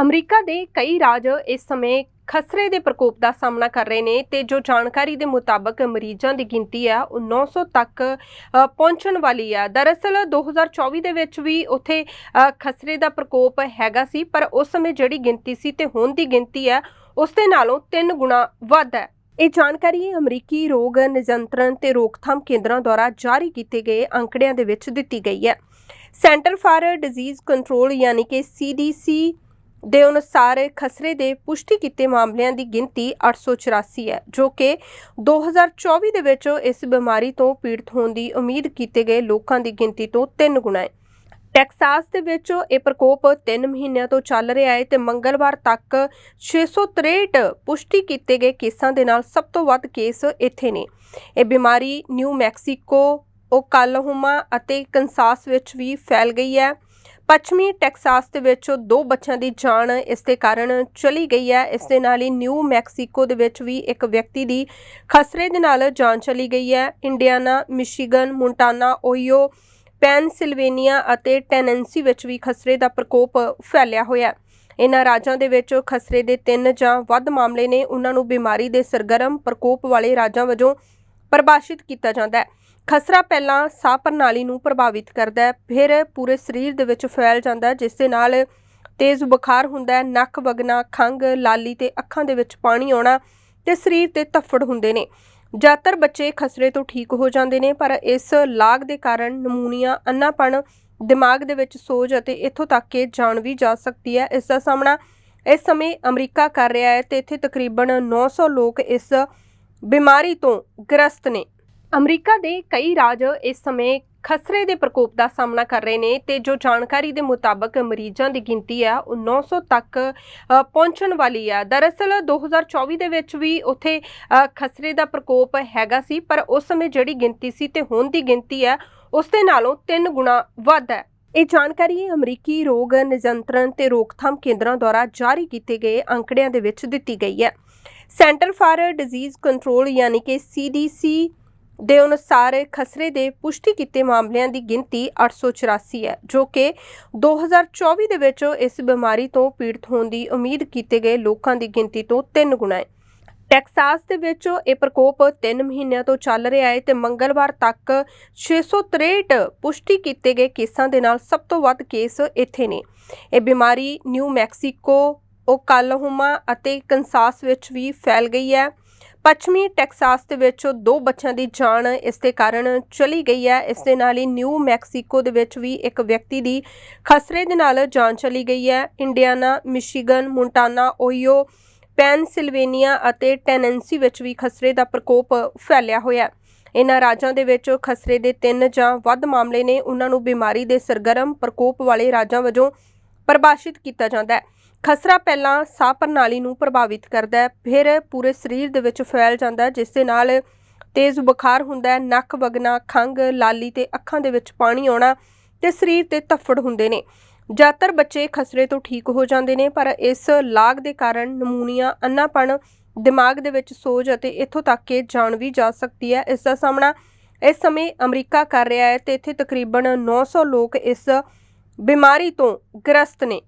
America ਦੇ ਕਈ ਰਾਜ ਇਸ ਸਮੇਂ ਖਸਰੇ ਦੇ ਪ੍ਰਕੋਪ ਦਾ ਸਾਹਮਣਾ ਕਰ ਰਹੇ ਨੇ ਤੇ ਜੋ ਜਾਣਕਾਰੀ ਦੇ ਮੁਤਾਬਕ ਮਰੀਜ਼ਾਂ ਦੀ ਗਿਣਤੀ ਆ, ਉਹ 900 ਤੱਕ ਪਹੁੰਚਣ ਵਾਲੀ ਆ। ਦਰਅਸਲ 2024 ਦੇ ਵਿੱਚ ਵੀ ਉੱਥੇ ਖਸਰੇ ਦਾ ਪ੍ਰਕੋਪ ਹੈਗਾ ਸੀ, ਪਰ ਉਸ ਸਮੇਂ ਜਿਹੜੀ ਗਿਣਤੀ ਸੀ ਤੇ ਹੁਣ ਦੀ ਗਿਣਤੀ ਆ, ਉਸ ਦੇ ਨਾਲੋਂ 3 ਗੁਣਾ ਵੱਧ ਹੈ। ਇਹ ਜਾਣਕਾਰੀ ਅਮਰੀਕੀ ਰੋਗ ਨਿਯੰਤਰਣ ਤੇ ਰੋਕਥਾਮ ਕੇਂਦਰਾਂ ਦੁਆਰਾ ਜਾਰੀ ਕੀਤੇ ਗਏ ਅੰਕੜਿਆਂ ਦੇ ਵਿੱਚ ਦਿੱਤੀ ਗਈ ਹੈ। ਸੈਂਟਰ ਫਾਰ ਡਿਜ਼ੀਜ਼ ਕੰਟਰੋਲ ਯਾਨੀ ਕਿ CDC ਦੇ ਅਨੁਸਾਰ ਖਸਰੇ ਦੇ ਪੁਸ਼ਟੀ ਕੀਤੇ ਮਾਮਲਿਆਂ ਦੀ ਗਿਣਤੀ 884 ਹੈ, ਜੋ ਕਿ 2024 ਦੇ ਵਿੱਚ ਇਸ ਬਿਮਾਰੀ ਤੋਂ ਪੀੜਤ ਹੋਣ ਦੀ ਉਮੀਦ ਕੀਤੇ ਗਏ ਲੋਕਾਂ ਦੀ ਗਿਣਤੀ ਤੋਂ 3 ਗੁਣਾ ਹੈ। ਟੈਕਸਾਸ ਦੇ ਵਿੱਚ ਇਹ ਪ੍ਰਕੋਪ 3 ਮਹੀਨਿਆਂ ਤੋਂ ਚੱਲ ਰਿਹਾ ਹੈ ਤੇ ਮੰਗਲਵਾਰ ਤੱਕ 663 ਪੁਸ਼ਟੀ ਕੀਤੇ ਗਏ ਕੇਸਾਂ ਦੇ ਨਾਲ ਸਭ ਤੋਂ ਵੱਧ ਕੇਸ ਇੱਥੇ ਨੇ। ਇਹ ਬਿਮਾਰੀ ਨਿਊ ਮੈਕਸੀਕੋ, ਓਕਲਾਹੋਮਾ ਅਤੇ ਕੰਸਾਸ ਵਿੱਚ ਵੀ ਫੈਲ ਗਈ ਹੈ। ਪੱਛਮੀ ਟੈਕਸਾਸ ਦੇ ਵਿੱਚ ਦੋ ਬੱਚਿਆਂ ਦੀ ਜਾਨ ਇਸ ਦੇ ਕਾਰਨ ਚਲੀ ਗਈ ਹੈ। ਇਸ ਦੇ ਨਾਲ ਹੀ ਨਿਊ ਮੈਕਸੀਕੋ ਦੇ ਵਿੱਚ ਵੀ ਇੱਕ ਵਿਅਕਤੀ ਦੀ ਖਸਰੇ ਦੇ ਨਾਲ ਜਾਨ ਚਲੀ ਗਈ ਹੈ। Indiana, Michigan, Montana, Ohio, Pennsylvania ਅਤੇ ਟੈਨੈਂਸੀ ਵਿੱਚ ਵੀ ਖਸਰੇ ਦਾ ਪ੍ਰਕੋਪ ਫੈਲਿਆ ਹੋਇਆ ਹੈ। ਇਹਨਾਂ ਰਾਜਾਂ ਦੇ ਵਿੱਚ ਖਸਰੇ ਦੇ ਤਿੰਨ ਜਾਂ ਵੱਧ ਮਾਮਲੇ ਨੇ। ਉਹਨਾਂ ਨੂੰ ਬਿਮਾਰੀ ਦੇ ਸਰਗਰਮ ਪ੍ਰਕੋਪ ਵਾਲੇ ਰਾਜਾਂ ਵਜੋਂ ਪਰਿਭਾਸ਼ਿਤ ਕੀਤਾ ਜਾਂਦਾ ਹੈ। ਖਸਰਾ ਪਹਿਲਾਂ ਸਾਹ ਪ੍ਰਣਾਲੀ ਨੂੰ ਪ੍ਰਭਾਵਿਤ ਕਰਦਾ ਹੈ, ਫਿਰ ਪੂਰੇ ਸਰੀਰ ਦੇ ਵਿੱਚ ਫੈਲ ਜਾਂਦਾ ਹੈ, ਜਿਸ ਦੇ ਨਾਲ ਤੇਜ਼ ਬੁਖਾਰ ਹੁੰਦਾ ਹੈ, ਨੱਕ ਵਗਣਾ, ਖੰਘ, ਲਾਲੀ ਤੇ ਅੱਖਾਂ ਦੇ ਵਿੱਚ ਪਾਣੀ ਆਉਣਾ ਤੇ ਸਰੀਰ ਤੇ ਧੱਫੜ ਹੁੰਦੇ ਨੇ। ਜ਼ਿਆਦਾਤਰ ਬੱਚੇ ਖਸਰੇ ਤੋਂ ਠੀਕ ਹੋ ਜਾਂਦੇ ਨੇ, ਪਰ ਇਸ ਲਾਗ ਦੇ ਕਾਰਨ ਨਮੂਨੀਆ, ਅੰਨਾਪਣ, ਦਿਮਾਗ ਦੇ ਵਿੱਚ ਸੋਜ ਅਤੇ ਇੱਥੋਂ ਤੱਕ ਕਿ ਜਾਨ ਵੀ ਜਾ ਸਕਦੀ ਹੈ। ਇਸ ਦਾ ਸਾਹਮਣਾ ਇਸ ਸਮੇਂ ਅਮਰੀਕਾ ਕਰ ਰਿਹਾ ਹੈ ਤੇ ਇੱਥੇ ਤਕਰੀਬਨ 900 ਲੋਕ ਇਸ ਬਿਮਾਰੀ ਤੋਂ ਗ੍ਰਸਤ ਨੇ। ਅਮਰੀਕਾ ਦੇ ਕਈ ਰਾਜ ਇਸ ਸਮੇਂ ਖਸਰੇ ਦੇ ਪ੍ਰਕੋਪ ਦਾ ਸਾਹਮਣਾ ਕਰ ਰਹੇ ਨੇ ਤੇ ਜੋ ਜਾਣਕਾਰੀ ਦੇ ਮੁਤਾਬਕ ਮਰੀਜ਼ਾਂ ਦੀ ਗਿਣਤੀ ਆ ਉਹ 900 ਤੱਕ ਪਹੁੰਚਣ ਵਾਲੀ ਆ ਦਰਅਸਲ 2024 ਦੇ ਵਿੱਚ ਵੀ ਉੱਥੇ ਖਸਰੇ ਦਾ ਪ੍ਰਕੋਪ ਹੈਗਾ ਸੀ, ਪਰ ਉਸ ਸਮੇਂ ਜਿਹੜੀ ਗਿਣਤੀ ਸੀ ਤੇ ਹੁਣ ਦੀ ਗਿਣਤੀ ਆ ਉਸ ਦੇ ਨਾਲੋਂ 3 ਗੁਣਾ ਵੱਧ ਹੈ। ਇਹ ਜਾਣਕਾਰੀ ਅਮਰੀਕੀ ਰੋਗ ਨਿਯੰਤਰਣ ਤੇ ਰੋਕਥਾਮ ਕੇਂਦਰਾਂ ਦੁਆਰਾ ਜਾਰੀ ਕੀਤੇ ਗਏ ਅੰਕੜਿਆਂ ਦੇ ਵਿੱਚ ਦਿੱਤੀ ਗਈ ਹੈ। ਸੈਂਟਰ ਫਾਰ ਡਿਜ਼ੀਜ਼ ਕੰਟਰੋਲ ਯਾਨੀ ਕਿ CDC ਦੇ ਅਨੁਸਾਰ ਖਸਰੇ ਦੇ ਪੁਸ਼ਟੀ ਕੀਤੇ ਮਾਮਲਿਆਂ ਦੀ ਗਿਣਤੀ 884 ਹੈ, ਜੋ ਕਿ 2024 ਦੇ ਵਿੱਚ ਇਸ ਬਿਮਾਰੀ ਤੋਂ ਪੀੜਤ ਹੋਣ ਦੀ ਉਮੀਦ ਕੀਤੇ ਗਏ ਲੋਕਾਂ ਦੀ ਗਿਣਤੀ ਤੋਂ 3 ਗੁਣਾ ਹੈ। ਟੈਕਸਾਸ ਦੇ ਵਿੱਚ ਇਹ ਪ੍ਰਕੋਪ 3 ਮਹੀਨਿਆਂ ਤੋਂ ਚੱਲ ਰਿਹਾ ਹੈ ਤੇ ਮੰਗਲਵਾਰ ਤੱਕ 663 ਪੁਸ਼ਟੀ ਕੀਤੇ ਗਏ ਕੇਸਾਂ ਦੇ ਨਾਲ ਸਭ ਤੋਂ ਵੱਧ ਕੇਸ ਇੱਥੇ ਨੇ। ਇਹ ਬਿਮਾਰੀ ਨਿਊ ਮੈਕਸੀਕੋ, ਓਕਲਾਹੋਮਾ ਅਤੇ ਕੰਸਾਸ ਵਿੱਚ ਵੀ ਫੈਲ ਗਈ ਹੈ। ਪੱਛਮੀ ਟੈਕਸਾਸ ਦੇ ਵਿੱਚ ਦੋ ਬੱਚਿਆਂ ਦੀ ਜਾਨ ਇਸ ਦੇ ਕਾਰਨ ਚਲੀ ਗਈ ਹੈ। ਇਸ ਦੇ ਨਾਲ ਹੀ ਨਿਊ ਮੈਕਸੀਕੋ ਦੇ ਵਿੱਚ ਵੀ ਇੱਕ ਵਿਅਕਤੀ ਦੀ ਖਸਰੇ ਦੇ ਨਾਲ ਜਾਨ ਚਲੀ ਗਈ ਹੈ। Indiana, Michigan, Montana, Ohio, Pennsylvania ਅਤੇ ਟੈਨੈਂਸੀ ਵਿੱਚ ਵੀ ਖਸਰੇ ਦਾ ਪ੍ਰਕੋਪ ਫੈਲਿਆ ਹੋਇਆ ਹੈ। ਇਹਨਾਂ ਰਾਜਾਂ ਦੇ ਵਿੱਚ ਖਸਰੇ ਦੇ ਤਿੰਨ ਜਾਂ ਵੱਧ ਮਾਮਲੇ ਨੇ। ਉਹਨਾਂ ਨੂੰ ਬਿਮਾਰੀ ਦੇ ਸਰਗਰਮ ਪ੍ਰਕੋਪ ਵਾਲੇ ਰਾਜਾਂ ਵਜੋਂ ਪਰਿਭਾਸ਼ਿਤ ਕੀਤਾ ਜਾਂਦਾ ਹੈ। ਖਸਰਾ ਪਹਿਲਾਂ ਸਾਹ ਪ੍ਰਣਾਲੀ ਨੂੰ ਪ੍ਰਭਾਵਿਤ ਕਰਦਾ ਹੈ, ਫਿਰ ਪੂਰੇ ਸਰੀਰ ਦੇ ਵਿੱਚ ਫੈਲ ਜਾਂਦਾ ਹੈ ਜਿਸ ਦੇ ਨਾਲ ਤੇਜ਼ ਬੁਖਾਰ ਹੁੰਦਾ ਹੈ, ਨੱਕ ਵਗਣਾ, ਖੰਘ, ਲਾਲੀ ਤੇ ਅੱਖਾਂ ਦੇ ਵਿੱਚ ਪਾਣੀ ਆਉਣਾ ਤੇ ਸਰੀਰ ਤੇ ਧੱਫੜ ਹੁੰਦੇ ਨੇ। ਜ਼ਿਆਦਾਤਰ ਬੱਚੇ ਖਸਰੇ ਤੋਂ ਠੀਕ ਹੋ ਜਾਂਦੇ ਨੇ, ਪਰ ਇਸ ਲਾਗ ਦੇ ਕਾਰਨ ਨਮੂਨੀਆ, ਅੰਨਾਪਣ, ਦਿਮਾਗ ਦੇ ਵਿੱਚ ਸੋਜ ਅਤੇ ਇੱਥੋਂ ਤੱਕ ਕਿ ਜਾਣ ਵੀ ਜਾ ਸਕਦੀ ਹੈ। ਇਸ ਦਾ ਸਾਹਮਣਾ ਇਸ ਸਮੇਂ ਅਮਰੀਕਾ ਕਰ ਰਿਹਾ ਹੈ ਤੇ ਇੱਥੇ ਤਕਰੀਬਨ 900 ਲੋਕ ਇਸ ਬਿਮਾਰੀ ਤੋਂ ਗ੍ਰਸਤ ਨੇ।